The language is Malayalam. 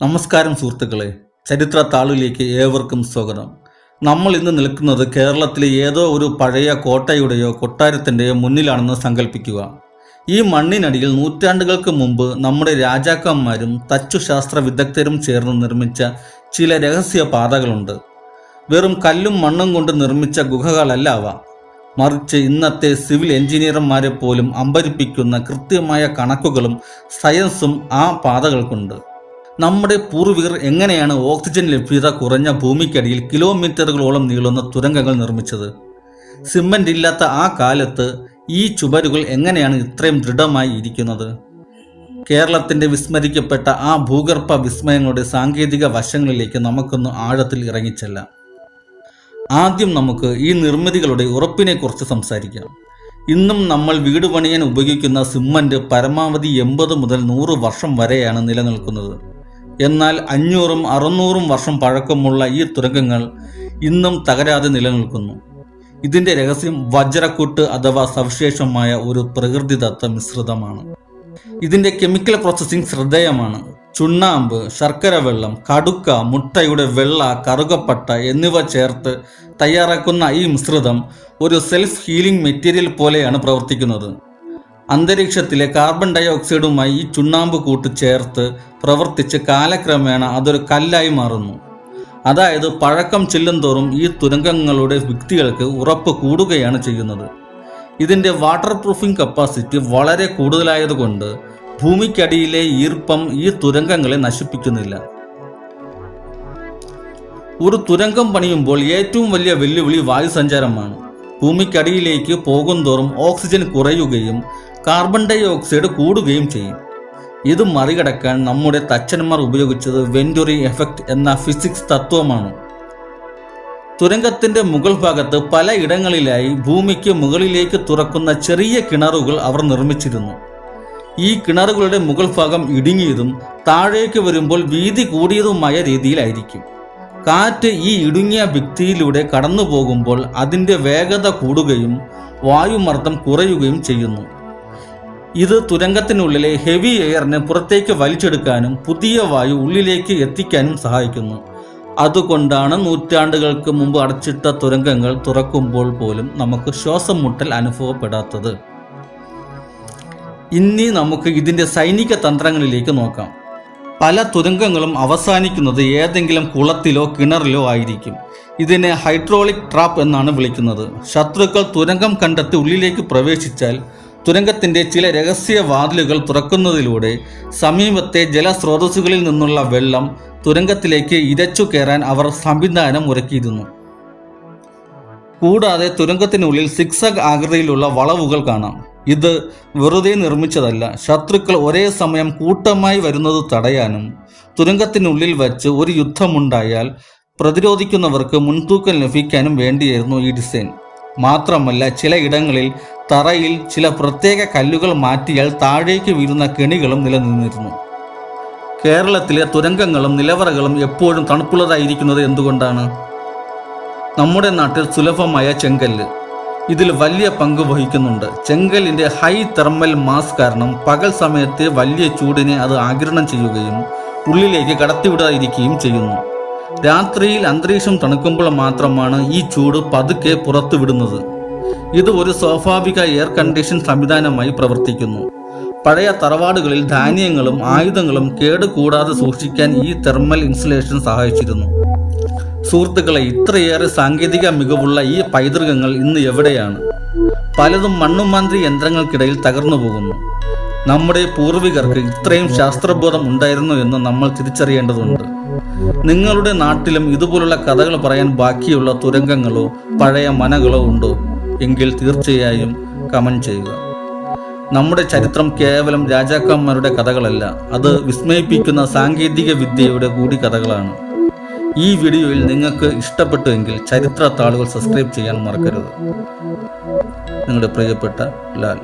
നമസ്കാരം സുഹൃത്തുക്കളെ. ചരിത്ര താളിലേക്ക് ഏവർക്കും സ്വാഗതം. നമ്മൾ ഇന്ന് നിൽക്കുന്നത് കേരളത്തിലെ ഏതോ ഒരു പഴയ കോട്ടയുടെയോ കൊട്ടാരത്തിന്റെയോ മുന്നിലാണെന്ന് സങ്കല്പിക്കുക ഈ മണ്ണിനടിയിൽ നൂറ്റാണ്ടുകൾക്ക് മുമ്പ് നമ്മുടെ രാജാക്കന്മാരും തച്ചുശാസ്ത്ര വിദഗ്ധരും ചേർന്ന് നിർമ്മിച്ച ചില രഹസ്യ പാതകളുണ്ട്. വെറും കല്ലും മണ്ണും കൊണ്ട് നിർമ്മിച്ച ഗുഹകളല്ല അവ മറിച്ച് ഇന്നത്തെ സിവിൽ എഞ്ചിനീയർമാരെ പോലും അമ്പരിപ്പിക്കുന്ന കൃത്യമായ കണക്കുകളും സയൻസും ആ പാതകൾക്കുണ്ട്. നമ്മുടെ പൂർവികർ എങ്ങനെയാണ് ഓക്സിജൻ ലഭ്യത കുറഞ്ഞ ഭൂമിക്കടിയിൽ കിലോമീറ്ററുകളോളം നീളുന്ന തുരങ്കങ്ങൾ നിർമ്മിച്ചത്? സിമന്റ് ഇല്ലാത്ത ആ കാലത്ത് ഈ ചുവരുകൾ എങ്ങനെയാണ് ഇത്രയും ദൃഢമായി ഇരിക്കുന്നത്? കേരളത്തിന്റെ വിസ്മരിക്കപ്പെട്ട ആ ഭൂഗർഭ വിസ്മയങ്ങളുടെ സാങ്കേതിക വശങ്ങളിലേക്ക് നമുക്കൊന്ന് ആഴത്തിൽ ഇറങ്ങിച്ചെല്ലാം. ആദ്യം നമുക്ക് ഈ നിർമ്മിതികളുടെ ഉറപ്പിനെക്കുറിച്ച് സംസാരിക്കാം. ഇന്നും നമ്മൾ വീട് പണിയാൻ ഉപയോഗിക്കുന്ന സിമന്റ് പരമാവധി എൺപത് മുതൽ നൂറ് വർഷം വരെയാണ് നിലനിൽക്കുന്നത്. എന്നാൽ അഞ്ഞൂറും അറുന്നൂറും വർഷം പഴക്കമുള്ള ഈ തുരങ്കങ്ങൾ ഇന്നും തകരാതെ നിലനിൽക്കുന്നു. ഇതിന്റെ രഹസ്യം വജ്രക്കൂട്ട് അഥവാ സവിശേഷമായ ഒരു പ്രകൃതിദത്ത മിശ്രിതമാണ്. ഇതിന്റെ കെമിക്കൽ പ്രോസസ്സിംഗ് ശ്രദ്ധേയമാണ്. ചുണ്ണാമ്പ് ശർക്കര വെള്ളം കടുക്ക മുട്ടയുടെ വെള്ള കറുകപ്പട്ട എന്നിവ ചേർത്ത് തയ്യാറാക്കുന്ന ഈ മിശ്രിതം ഒരു സെൽഫ് ഹീലിംഗ് മെറ്റീരിയൽ പോലെയാണ് പ്രവർത്തിക്കുന്നത്. അന്തരീക്ഷത്തിലെ കാർബൺ ഡൈ ഓക്സൈഡുമായി ഈ ചുണ്ണാമ്പ് കൂട്ട് ചേർത്ത് പ്രവർത്തിച്ച് കാലക്രമേണ അതൊരു കല്ലായി മാറുന്നു. അതായത് പഴക്കം ചെല്ലുന്തോറും ഈ തുരങ്കങ്ങളുടെ ഭിത്തികൾക്ക് ഉറപ്പ് കൂടുകയാണ് ചെയ്യുന്നത്. ഇതിന്റെ വാട്ടർ പ്രൂഫിംഗ് കപ്പാസിറ്റി വളരെ കൂടുതലായതുകൊണ്ട് ഭൂമിക്കടിയിലെ ഈർപ്പം ഈ തുരങ്കങ്ങളെ നശിപ്പിക്കുന്നില്ല. ഒരു തുരങ്കം പണിയുമ്പോൾ ഏറ്റവും വലിയ വെല്ലുവിളി വായുസഞ്ചാരമാണ്. ഭൂമിക്കടിയിലേക്ക് പോകുന്തോറും ഓക്സിജൻ കുറയുകയും കാർബൺ ഡൈ ഓക്സൈഡ് കൂടുകയും ചെയ്യും. ഇത് മറികടക്കാൻ നമ്മുടെ തച്ചന്മാർ ഉപയോഗിച്ചത് വെഞ്ചുറി എഫക്റ്റ് എന്ന ഫിസിക്സ് തത്വമാണ്. തുരങ്കത്തിന്റെ മുകൾ ഭാഗത്ത് പല ഇടങ്ങളിലായി ഭൂമിക്ക് മുകളിലേക്ക് തുറക്കുന്ന ചെറിയ കിണറുകൾ അവർ നിർമ്മിച്ചിരുന്നു. ഈ കിണറുകളുടെ മുകൾ ഭാഗം ഇടുങ്ങിയതും താഴേക്ക് വരുമ്പോൾ വീതി കൂടിയതുമായ രീതിയിലായിരിക്കും. കാറ്റ് ഈ ഇടുങ്ങിയ ഭിത്തിയിലൂടെ കടന്നു പോകുമ്പോൾ അതിന്റെ വേഗത കൂടുകയും വായുമർദ്ദം കുറയുകയും ചെയ്യുന്നു. ഇത് തുരങ്കത്തിനുള്ളിലെ ഹെവി എയറിനെ പുറത്തേക്ക് വലിച്ചെടുക്കാനും പുതിയ വായു ഉള്ളിലേക്ക് എത്തിക്കാനും സഹായിക്കുന്നു. അതുകൊണ്ടാണ് നൂറ്റാണ്ടുകൾക്ക് മുമ്പ് അടച്ചിട്ട തുരങ്കങ്ങൾ തുറക്കുമ്പോൾ പോലും നമുക്ക് ശ്വാസം മുട്ടൽ അനുഭവപ്പെടാത്തത്. ഇനി നമുക്ക് ഇതിന്റെ സൈനിക തന്ത്രങ്ങളിലേക്ക് നോക്കാം. പല തുരങ്കങ്ങളും അവസാനിക്കുന്നത് ഏതെങ്കിലും കുളത്തിലോ കിണറിലോ ആയിരിക്കും. ഇതിനെ ഹൈഡ്രോളിക് ട്രാപ്പ് എന്നാണ് വിളിക്കുന്നത്. ശത്രുക്കൾ തുരങ്കം കണ്ടെത്തി ഉള്ളിലേക്ക് പ്രവേശിച്ചാൽ തുരങ്കത്തിന്റെ ചില രഹസ്യ വാതിലുകൾ തുറക്കുന്നതിലൂടെ സമീപത്തെ ജലസ്രോതസ്സുകളിൽ നിന്നുള്ള വെള്ളം തുരങ്കത്തിലേക്ക് ഇരച്ചു കയറാൻ അവർ സംവിധാനം ഒരുക്കിയിരുന്നു. കൂടാതെ തുരങ്കത്തിനുള്ളിൽ സിക്സഗ് ആകൃതിയിലുള്ള വളവുകൾ കാണാം. ഇത് വെറുതെ നിർമ്മിച്ചതല്ല ശത്രുക്കൾ ഒരേ സമയം കൂട്ടമായി വരുന്നത് തടയാനും തുരങ്കത്തിനുള്ളിൽ വച്ച് ഒരു യുദ്ധമുണ്ടായാൽ പ്രതിരോധിക്കുന്നവർക്ക് മുൻതൂക്കം ലഭിക്കാനും വേണ്ടിയായിരുന്നു ഈ ഡിസൈൻ. മാത്രമല്ല ചിലയിടങ്ങളിൽ തറയിൽ ചില പ്രത്യേക കല്ലുകൾ മാറ്റിയാൽ താഴേക്ക് വീഴുന്ന കെണികളും നിലനിന്നിരുന്നു. കേരളത്തിലെ തുരങ്കങ്ങളും നിലവറകളും എപ്പോഴും തണുപ്പുള്ളതായിരിക്കുന്നത് എന്തുകൊണ്ടാണ്? നമ്മുടെ നാട്ടിൽ സുലഭമായ ചെങ്കല്ല്. ഇതിൽ വലിയ പങ്ക് വഹിക്കുന്നുണ്ട്. ചെങ്കല്ലിന്റെ ഹൈ തെർമൽ മാസ് കാരണം പകൽ സമയത്ത് വലിയ ചൂടിനെ അത് ആഗിരണം ചെയ്യുകയും ഉള്ളിലേക്ക് കടത്തിവിടാതിരിക്കുകയും ചെയ്യുന്നു. രാത്രിയിൽ അന്തരീക്ഷം തണുക്കുമ്പോൾ മാത്രമാണ് ഈ ചൂട് പതുക്കെ പുറത്തുവിടുന്നത്. ഇത് ഒരു സ്വാഭാവിക എയർ കണ്ടീഷൻ സംവിധാനമായി പ്രവർത്തിക്കുന്നു. പഴയ തറവാടുകളിൽ ധാന്യങ്ങളും ആയുധങ്ങളും കേടുകൂടാതെ സൂക്ഷിക്കാൻ ഈ തെർമൽ ഇൻസുലേഷൻ സഹായിച്ചിരുന്നു. സുഹൃത്തുക്കളെ ഇത്രയേറെ സാങ്കേതിക മികവുള്ള ഈ പൈതൃകങ്ങൾ ഇന്ന് എവിടെയാണ്? പലതും മണ്ണുമാന്ത്രി യന്ത്രങ്ങൾക്കിടയിൽ തകർന്നു പോകുന്നു. നമ്മുടെ പൂർവികർക്ക് ഇത്രയും ശാസ്ത്രബോധം ഉണ്ടായിരുന്നു എന്ന് നമ്മൾ തിരിച്ചറിയേണ്ടതുണ്ട്. നിങ്ങളുടെ നാട്ടിലും ഇതുപോലുള്ള കഥകൾ പറയാൻ ബാക്കിയുള്ള തുരങ്കങ്ങളോ പഴയ മനകളോ ഉണ്ടോ? എങ്കിൽ തീർച്ചയായും കമന്റ് ചെയ്യുക. നമ്മുടെ ചരിത്രം കേവലം രാജാക്കന്മാരുടെ കഥകളല്ല അത് വിസ്മയിപ്പിക്കുന്ന സാങ്കേതിക വിദ്യയുടെ കൂടി കഥകളാണ് ഈ വീഡിയോയിൽ നിങ്ങൾക്ക് ഇഷ്ടപ്പെട്ടുവെങ്കിൽ ചരിത്ര താളുകൾ സബ്സ്ക്രൈബ് ചെയ്യാൻ മറക്കരുത്. നിങ്ങളുടെ പ്രിയപ്പെട്ട ലാൽ.